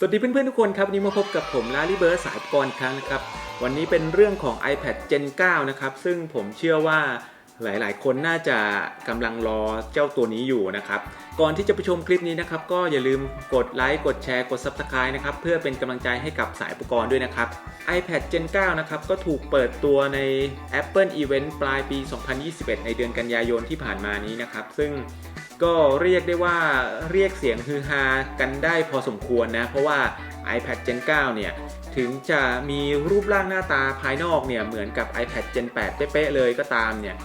สวัสดีเพื่อนๆทุกคนครับวันนี้มาพบกับผมลาลิเบิร์สายกรครั้งนะครับ วันนี้เป็นเรื่องของ iPad Gen 9 นะครับ ซึ่งผมเชื่อว่าหลายๆ คนน่าจะกำลังรอเจ้าตัวนี้อยู่นะครับ ก่อนที่จะไปชมคลิปนี้นะครับ ก็อย่าลืมกดไลค์กดแชร์กด Subscribe นะครับ เพื่อเป็นกำลังใจให้กับสายอุปกรณ์ด้วยนะครับ iPad Gen 9 นะครับ ก็ถูกเปิดตัวใน Apple Event ปลายปี 2021 ในเดือนกันยายนที่ผ่านมานี้นะครับ ซึ่ง ก็เรียกได้ว่าเรียกเสียงฮือฮากันได้พอสมควรนะ เพราะว่า iPad Gen 9 เนี่ย ถึงจะมีรูปร่างหน้าตาภายนอกเนี่ย เหมือนกับ iPad Gen 8 เป๊ะๆเลยก็ตามเนี่ย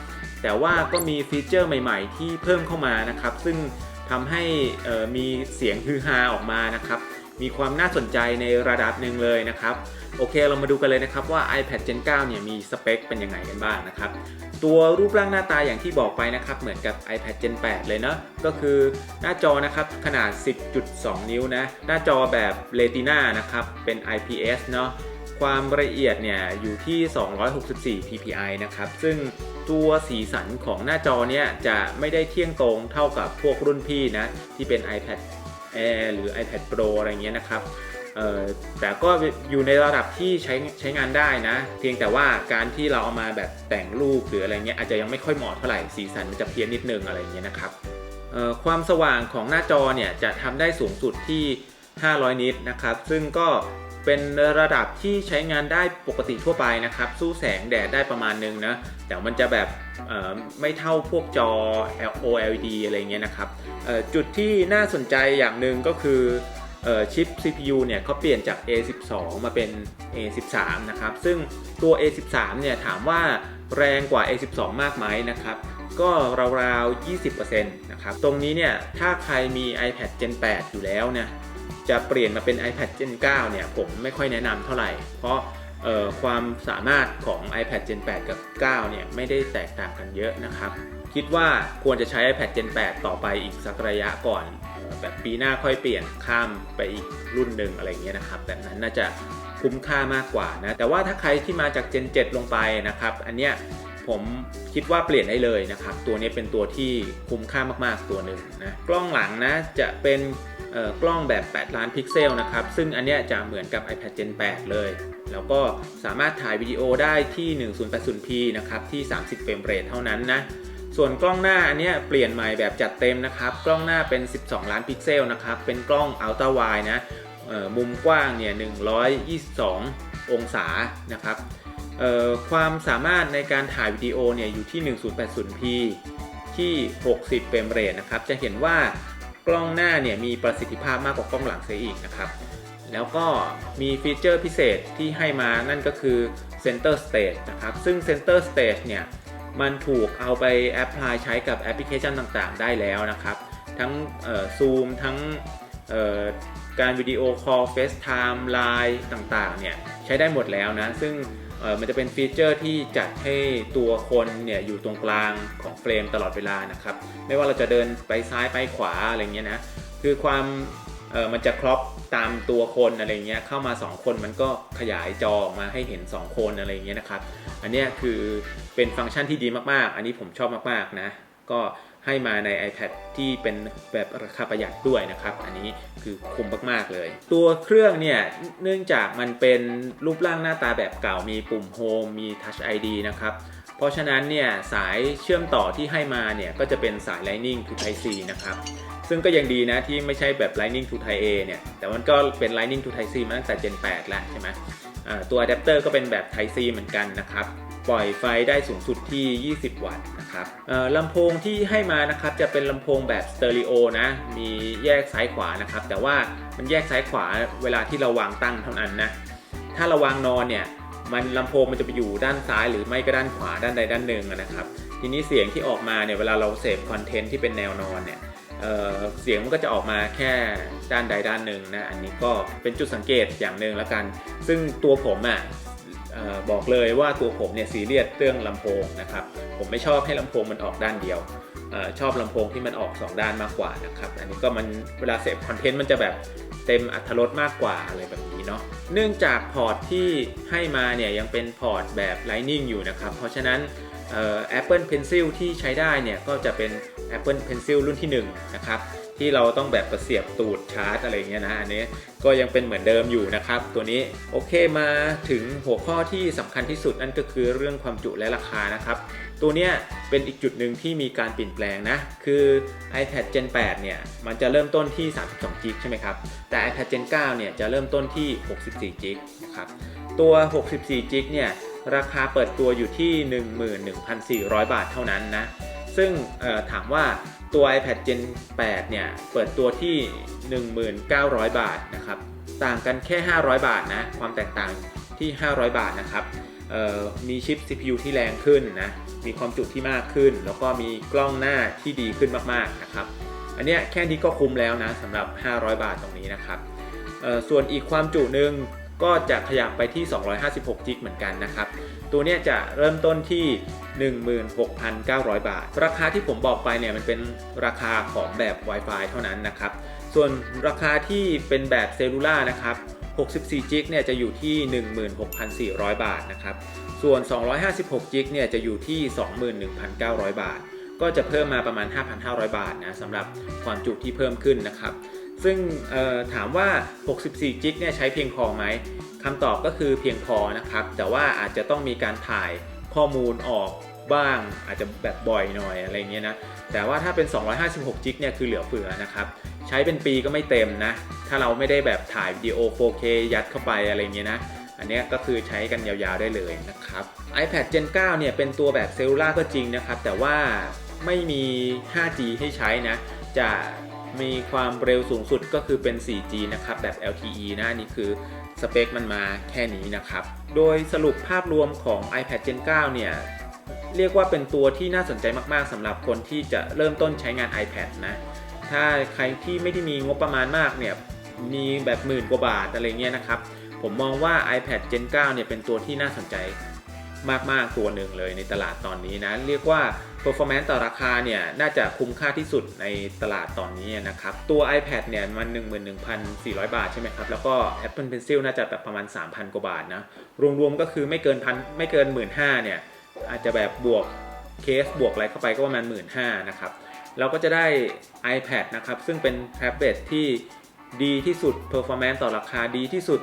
แต่ว่าก็มีฟีเจอร์ใหม่ๆ ที่เพิ่มเข้ามานะครับ ซึ่งทำให้มีเสียงฮือฮาออกมานะครับ มีความน่าสนใจในระดับหนึ่งเลยนะครับ โอเคเรามาดูกันเลยนะครับว่า iPad Gen 9 เนี่ยมีสเปคเป็นยังไงกันบ้างนะครับ ตัวรูปร่างหน้าตาอย่างที่บอกไปนะครับ เหมือนกับ iPad Gen 8 เลยเนาะก็คือหน้าจอนะครับขนาด 10.2 นิ้วนะ หน้าจอแบบ Retina นะครับ เป็น IPS เนาะความละเอียดเนี่ยอยู่ที่ 264 ppi นะครับ ซึ่งตัวสีสันของหน้าจอเนี่ยจะไม่ได้เที่ยงตรงเท่ากับพวกรุ่นพี่นะที่เป็น iPad Air หรือ iPad Pro อะไรเงี้ยนะครับแต่ก็อยู่ในระดับที่ใช้ใช้งานได้นะ เพียงแต่ว่าการที่เราเอามาแบบแต่งรูปหรืออะไรเงี้ยอาจจะยังไม่ค่อยเหมาะเท่าไหร่สีสันมันจะเพี้ยนนิดนึงอะไรเงี้ยนะครับความสว่างของหน้าจอเนี่ยจะทำได้สูงสุดที่ 500 นิตนะครับ ซึ่งก็ เป็นระดับที่ใช้งานได้ปกติทั่วไปนะครับ สู้แสงแดดได้ประมาณนึงนะ แต่มันจะแบบไม่เท่าพวกจอ OLED อะไรเงี้ยนะครับ จุดที่น่าสนใจอย่างหนึ่งก็คือออชิป CPU เนี่ยเขาเปลี่ยนจาก A12 มาเป็น A13 นะครับ ซึ่งตัว A13 เนี่ยถามว่าแรงกว่า A12 มากไหมนะครับ ก็ราวๆ 20%นะครับ ตรงนี้เนี่ยถ้าใครมี iPad Gen 8 อยู่แล้วเนี่ย จะเปลี่ยนมาเป็น iPad Gen 9 เนี่ย ผมไม่ค่อยแนะนำเท่าไหร่ เพราะความสามารถของ iPad Gen 8 กับ 9 เนี่ย ไม่ได้แตกต่างกันเยอะนะครับ คิดว่าควรจะใช้ iPad Gen 8 ต่อไปอีกสักระยะก่อน แบบปีหน้าค่อยเปลี่ยนข้ามไปอีกรุ่นหนึ่งอะไรเงี้ยนะครับ แบบนั้นน่าจะคุ้มค่ามากกว่านะ แต่ว่าถ้าใครที่มาจาก Gen 7 ลงไปนะครับ อันเนี้ยผมคิดว่าเปลี่ยนได้เลยนะครับ ตัวนี้เป็นตัวที่คุ้มค่ามากๆตัวหนึ่งนะ กล้องหลังนะจะเป็น กล้องแบบ 8 ล้านพิกเซลนะครับ ซึ่งอันเนี้ยจะเหมือนกับ iPad Gen 8 เลย แล้วก็สามารถถ่ายวิดีโอได้ที่ 1080p นะครับ ที่ 30 เฟรมเรทเท่านั้นนะ ส่วนกล้องหน้าอันเนี้ยเปลี่ยนใหม่แบบจัดเต็มนะครับ กล้องหน้าเป็น 12 ล้านพิกเซลนะครับ เป็นกล้องอัลตร้าไวนะมุมกว้างเนี่ย 122 องศานะครับความสามารถในการถ่ายวิดีโอเนี่ยอยู่ที่ 1080p ที่ 60 เฟรมเรทนะครับ จะเห็นว่า กล้องหน้าเนี่ยมีประสิทธิภาพมากกว่ากล้องหลังเสียอีกนะครับ แล้วก็มีฟีเจอร์พิเศษที่ให้มานั่นก็คือ Center Stage นะครับ ซึ่ง Center Stage เนี่ยมันถูกเอาไปแอพพลายใช้กับแอปพลิเคชันต่างๆ ได้แล้วนะครับ ทั้งซูมทั้ง การวิดีโอคอล FaceTime Line ต่างๆเนี่ยใช้ได้หมดแล้วนะ ซึ่งมันจะเป็นฟีเจอร์ที่จัดให้ตัวคนเนี่ยอยู่ตรงกลางของเฟรมตลอดเวลานะครับ ไม่ว่าเราจะเดินไปซ้ายไปขวาอะไรเงี้ยนะ คือความมันจะครอปตามตัวคนอะไรเงี้ยเข้ามา 2 คนมันก็ขยายจอมาให้เห็น 2 คนอะไรเงี้ยนะครับ อันเนี้ยคือเป็นฟังก์ชันที่ดีมากๆ อันนี้ผมชอบมากๆนะ ก็ ให้มาใน iPad ที่เป็นแบบราคาประหยัดด้วยนะครับ อันนี้คือคุ้มมากๆเลย ตัวเครื่องเนี่ยเนื่องจากมันเป็นรูปร่างหน้าตาแบบเก่ามีปุ่ม Home มี Touch ID นะครับเพราะฉะนั้นเนี่ยสายเชื่อมต่อที่ให้มาเนี่ยก็จะเป็นสาย Lightning to Type C นะครับซึ่งก็ยังดีนะที่ไม่ใช่แบบ Lightning to Type A เนี่ยแต่มันก็เป็น Lightning to Type C มาตั้งแต่ Gen 8 แล้วใช่ไหมอ่าตัวอะแดปเตอร์ก็เป็นแบบ Type C เหมือนกันนะครับ ปล่อยไฟได้สูงสุดที่ 20 วัตต์นะครับลำโพงที่ให้มานะครับจะเป็นลำโพงแบบสเตอริโอนะมีแยกซ้ายขวานะครับ แต่ว่ามันแยกซ้ายขวาเวลาที่เราวางตั้งเท่านั้นนะถ้าเราวางนอนเนี่ยมันลำโพงมันจะไปอยู่ด้านซ้ายหรือไม่ก็ด้านขวาด้านใดด้านหนึ่งนะครับ ทีนี้เสียงที่ออกมาเนี่ยเวลาเราเสพคอนเทนต์ที่เป็นแนวนอนเนี่ยเเสียงมันก็จะออกมาแค่ด้านใดด้านหนึ่งนะอันนี้ก็เป็นจุดสังเกตอย่างหนึ่งแล้วกัน ซึ่งตัวผมอะเอ่อ บอกเลยว่าตัวผมเนี่ยซีเรียสเรื่องลำโพงนะครับผมไม่ชอบให้ลำโพงมันออกด้านเดียวออชอบลำโพงที่มันออก 2 ด้านมากกว่านะครับอันนี้ก็มันเวลาเสพคอนเทนต์มันจะแบบเต็มอัตรสมากกว่าอะไรแบบนี้เนาะเนื่องจากพอร์ตที่ให้มาเนี่ยยังเป็นพอร์ตแบบ Lightning อยู่นะครับเพราะฉะนั้น Apple Pencil ที่ใช้ได้เนี่ยก็จะเป็น Apple Pencil รุ่นที่1นะครับที่เราต้องแบบประเสียบตูดชาร์จอะไรเงี้ยนะอันนี้ก็ยังเป็นเหมือนเดิมอยู่นะครับ ตัวนี้โอเคมาถึงหัวข้อที่สำคัญที่สุดนั่นก็คือเรื่องความจุและราคานะครับ ตัวเนี้ยเป็นอีกจุดหนึ่งที่มีการเปลี่ยนแปลงนะ คือ iPad Gen 8 เนี่ย มันจะเริ่มต้นที่ 32 g b ใช่ไหมครับ แต่ iPad Gen 9 เนี่ยจะเริ่มต้นที่ 64 g b นะครับตัว 64 g b เนี่ย ราคาเปิดตัวอยู่ที่ 11,400 บาทเท่านั้นนะ ซึ่งถามว่าตัว iPad Gen 8 เนี่ย เปิดตัวที่ 1,900 บาทนะครับ ต่างกันแค่ 500 บาทนะ ความแตกต่างที่ 500 บาทนะครับมีชิป CPU ที่แรงขึ้นนะ มีความจุที่มากขึ้น แล้วก็มีกล้องหน้าที่ดีขึ้นมากๆนะครับ อันเนี้ยแค่นี้ก็คุ้มแล้วนะสำหรับ 500 บาทตรงนี้นะครับ ส่วนอีกความจุหนึ่ง ก็จะขยับไปที่256 g b เหมือนกันนะครับ ตัวนี้จะเริ่มต้นที่ 16,900 บาท ราคาที่ผมบอกไปเนี่ยมันเป็นราคาของแบบ Wi-Fi เท่านั้นนะครับ ส่วนราคาที่เป็นแบบเซลลูล่านะครับ64 g b เนี่ยจะอยู่ที่ 16,400 บาทนะครับ ส่วน 256 g b เนี่ยจะอยู่ที่ 21,900 บาท ก็จะเพิ่มมาประมาณ 5,500 บาทนะสำหรับความจุที่เพิ่มขึ้นนะครับ ซึ่งถามว่า 64 g b เนี่ยใช้เพียงพอไหมคำตอบก็คือเพียงพอนะครับ แต่ว่าอาจจะต้องมีการถ่ายข้อมูลออกบ้างอาจจะแบบบ่อยหน่อยอะไรเงี้ยนะ แต่ว่าถ้าเป็น 256 g b เนี่ยคือเหลือเฟือนะครับ ใช้เป็นปีก็ไม่เต็มนะ ถ้าเราไม่ได้แบบถ่ายวิดีโอ 4K ยัดเข้าไปอะไรเงี้ยนะ อันนี้ก็คือใช้กันยาวๆได้เลยนะครับ iPad Gen 9 เนี่ยเป็นตัวแบบเซลลูล่าก็จริงนะครับ แต่ว่าไม่มี 5G ให้ใช้นะ จะ มีความเร็วสูงสุดก็คือเป็น 4G นะครับ แบบ LTE นะนี่คือสเปคมันมาแค่นี้นะครับ โดยสรุปภาพรวมของ iPad Gen 9 เนี่ย เรียกว่าเป็นตัวที่น่าสนใจมากๆสำหรับคนที่จะเริ่มต้นใช้งาน iPad นะ ถ้าใครที่ไม่ได้มีงบประมาณมากเนี่ย มีแบบหมื่นกว่าบาทอะไรเงี้ยนะครับ ผมมองว่า iPad Gen 9 เนี่ยเป็นตัวที่น่าสนใจ มากๆตัวหนึ่งเลยในตลาดตอนนี้นะ เรียกว่า performance ต่อราคาเนี่ยน่าจะคุ้มค่าที่สุดในตลาดตอนนี้นะครับ ตัว iPad เนี่ยมัน 11,400 บาทใช่ไหมครับ แล้วก็ Apple Pencil น่าจะแบบประมาณ 3,000 กว่าบาทนะ รวมๆก็คือไม่เกินพันไม่เกิน 15,000เนี่ยอาจจะแบบบวกเคสบวกอะไรเข้าไปก็ประมาณ 15,000นะครับเราก็จะได้ iPad นะครับ ซึ่งเป็นแท็บเล็ตที่ดีที่สุด performance ต่อราคาดีที่สุด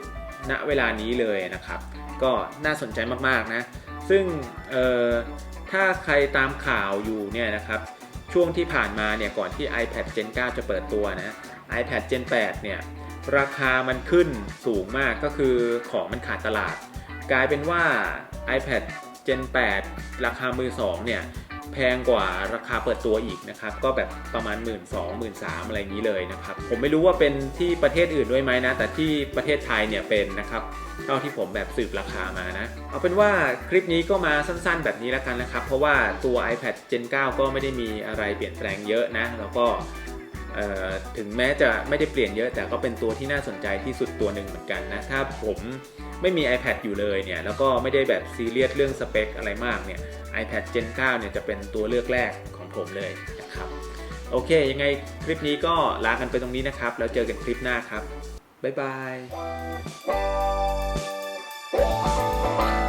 ณเวลานี้เลยนะครับ ก็น่าสนใจมาก ๆ นะ ซึ่งถ้าใครตามข่าวอยู่เนี่ยนะครับช่วงที่ผ่านมาเนี่ยก่อนที่ iPad Gen 9 จะเปิดตัวนะ iPad Gen 8 เนี่ยราคามันขึ้นสูงมากก็คือของมันขาดตลาด กลายเป็นว่า iPad Gen 8 ราคามือ2เนี่ย แพงกว่าราคาเปิดตัวอีกนะครับ ก็แบบประมาณ 1 2 0 0 0 0 3อะไรอย่างนี้เลยนะครับ ผมไม่รู้ว่าเป็นที่ประเทศอื่นด้วยไหมนะ แต่ที่ประเทศไทยเนี่ยเป็นนะครับเท่าที่ผมแบบสืบราคามานะ เอาเป็นว่าคลิปนี้ก็มาสั้นๆแบบนี้แล้วกันนะครับ เพราะว่าตัว iPad Gen 9 ก็ไม่ได้มีอะไรเปลี่ยนแปลงเยอะนะ แล้วก็ ถึงแม้จะไม่ได้เปลี่ยนเยอะแต่ก็เป็นตัวที่น่าสนใจที่สุดตัวหนึ่งเหมือนกันนะ ถ้าผมไม่มี iPad อยู่เลยเนี่ยแล้วก็ไม่ได้แบบซีเรียสเรื่องสเปคอะไรมากเนี่ย iPad Gen 9เนี่ยจะเป็นตัวเลือกแรกของผมเลยนะครับ โอเค ยังไงคลิปนี้ก็ลากันไปตรงนี้นะครับ แล้วเจอกันคลิปหน้าครับ บ๊ายบาย